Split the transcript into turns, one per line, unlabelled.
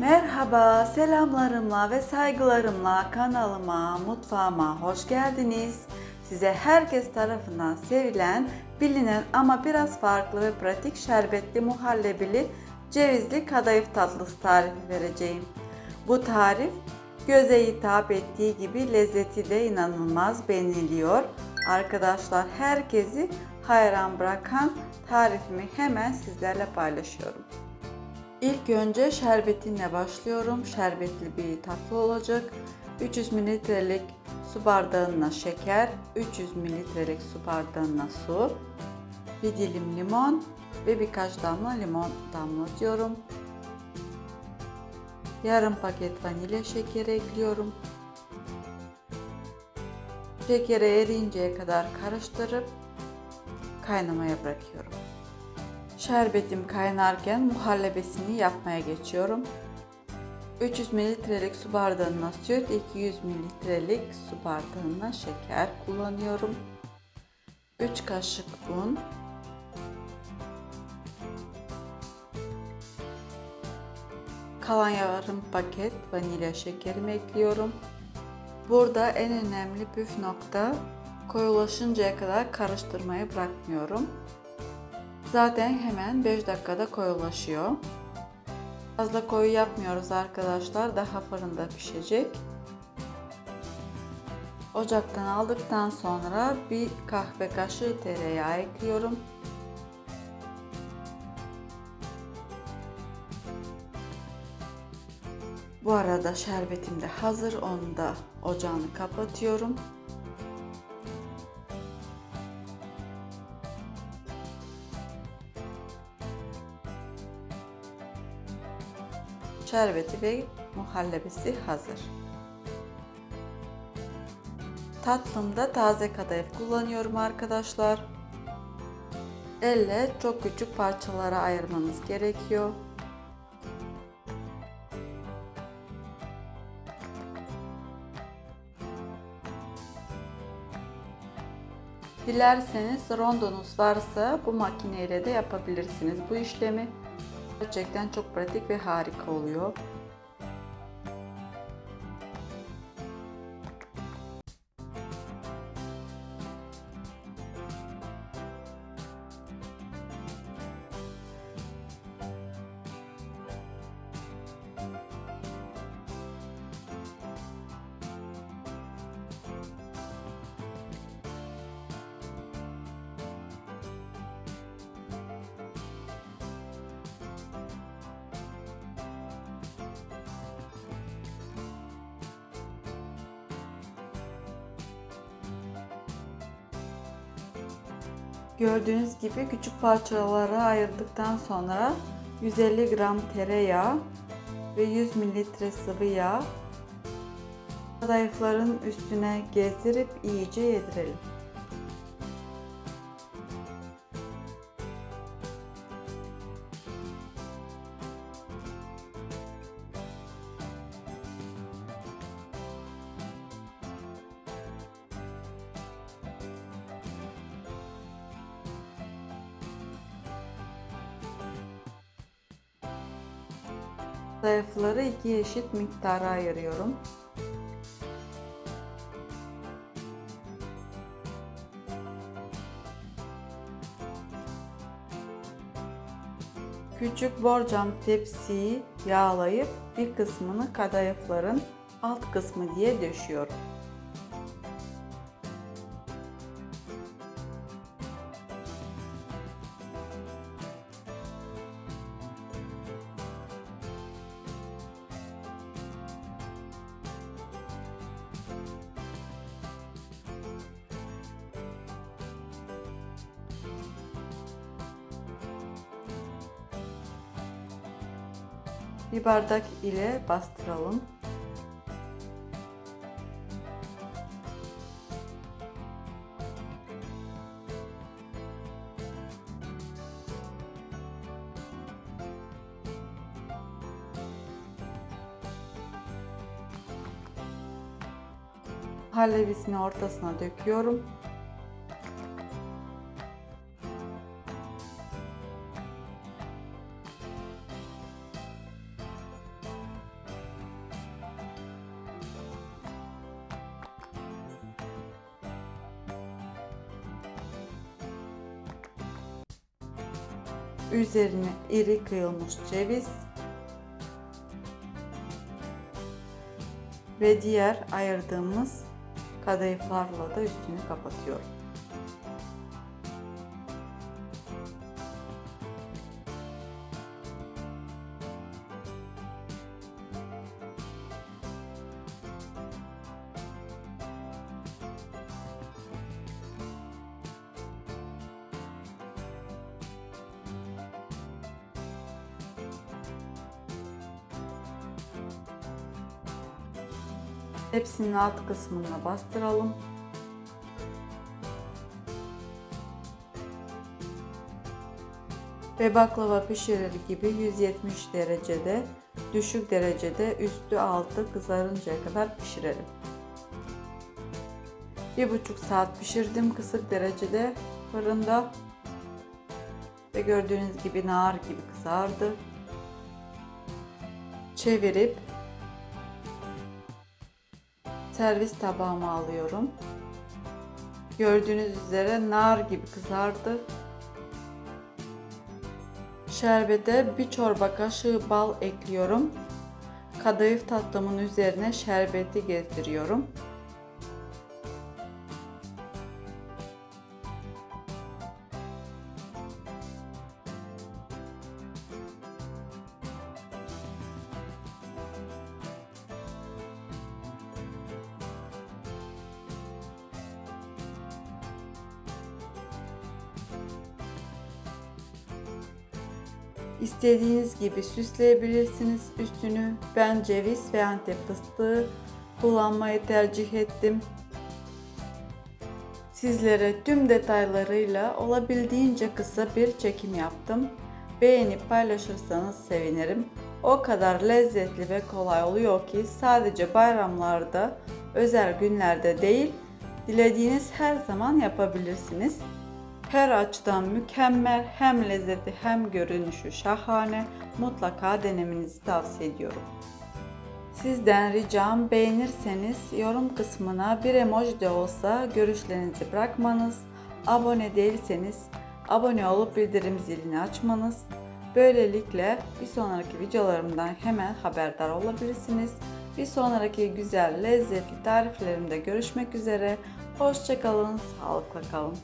Merhaba, selamlarımla ve saygılarımla kanalıma, mutfağıma hoş geldiniz. Size herkes tarafından sevilen, bilinen ama biraz farklı ve pratik şerbetli muhallebili cevizli kadayıf tatlısı tarifi vereceğim. Bu tarif göze hitap ettiği gibi lezzeti de inanılmaz beğeniliyor. Arkadaşlar herkesi hayran bırakan tarifimi hemen sizlerle paylaşıyorum. İlk önce şerbetinle başlıyorum. Şerbetli bir tatlı olacak. 300 mililitrelik su bardağına şeker, 300 mililitrelik su bardağına su, bir dilim limon ve birkaç damla limon damlatıyorum. Yarım paket vanilya şekeri ekliyorum. Şekeri eriyinceye kadar karıştırıp kaynamaya bırakıyorum. Şerbetim kaynarken muhallebesini yapmaya geçiyorum. 300 mililitrelik su bardağına süt, 200 mililitrelik su bardağına şeker kullanıyorum. 3 kaşık un, kalan yarım paket vanilya şekerimi ekliyorum. Burada en önemli püf nokta koyulaşıncaya kadar karıştırmayı bırakmıyorum. Zaten hemen 5 dakikada koyulaşıyor. Fazla koyu yapmıyoruz arkadaşlar. Daha fırında pişecek. Ocaktan aldıktan sonra bir kahve kaşığı tereyağı ekliyorum. Bu arada şerbetim de hazır. Onu da ocağını kapatıyorum. Şerbeti ve muhallebisi hazır. Tatlımda taze kadayıf kullanıyorum arkadaşlar. Elle çok küçük parçalara ayırmanız gerekiyor. Dilerseniz rondonuz varsa bu makineyle de yapabilirsiniz bu işlemi. Gerçekten çok pratik ve harika oluyor. Gördüğünüz gibi küçük parçalara ayırdıktan sonra 150 gram tereyağı ve 100 mililitre sıvı yağ kadayıfların üstüne gezdirip iyice yedirelim. Zayıfları iki eşit miktara ayırıyorum. Küçük borcam tepsiyi yağlayıp bir kısmını kadayıfların alt kısmı diye döşüyorum. Bir bardak ile bastıralım. Hallevisini ortasına döküyorum. Üzerine iri kıyılmış ceviz ve diğer ayırdığımız kadayıflarla da üstünü kapatıyorum. Hepsinin alt kısmına bastıralım. Ve baklava pişirir gibi 170 derecede, düşük derecede üstü altı kızarıncaya kadar pişirelim. Bir buçuk saat pişirdim kısık derecede fırında ve gördüğünüz gibi nar gibi kızardı. Çevirip servis tabağıma alıyorum. Gördüğünüz üzere nar gibi kızardı. Şerbete bir çorba kaşığı bal ekliyorum. Kadayıf tatlımın üzerine şerbeti gezdiriyorum. İstediğiniz gibi süsleyebilirsiniz üstünü. Ben ceviz ve antep fıstığı kullanmayı tercih ettim. Sizlere tüm detaylarıyla olabildiğince kısa bir çekim yaptım. Beğenip paylaşırsanız sevinirim. O kadar lezzetli ve kolay oluyor ki sadece bayramlarda, özel günlerde değil, dilediğiniz her zaman yapabilirsiniz. Her açıdan mükemmel, hem lezzeti hem görünüşü şahane. Mutlaka denemenizi tavsiye ediyorum. Sizden ricam beğenirseniz yorum kısmına bir emoji de olsa görüşlerinizi bırakmanız, abone değilseniz abone olup bildirim zilini açmanız. Böylelikle bir sonraki videolarımdan hemen haberdar olabilirsiniz. Bir sonraki güzel lezzetli tariflerimde görüşmek üzere. Hoşçakalın, sağlıkla kalın.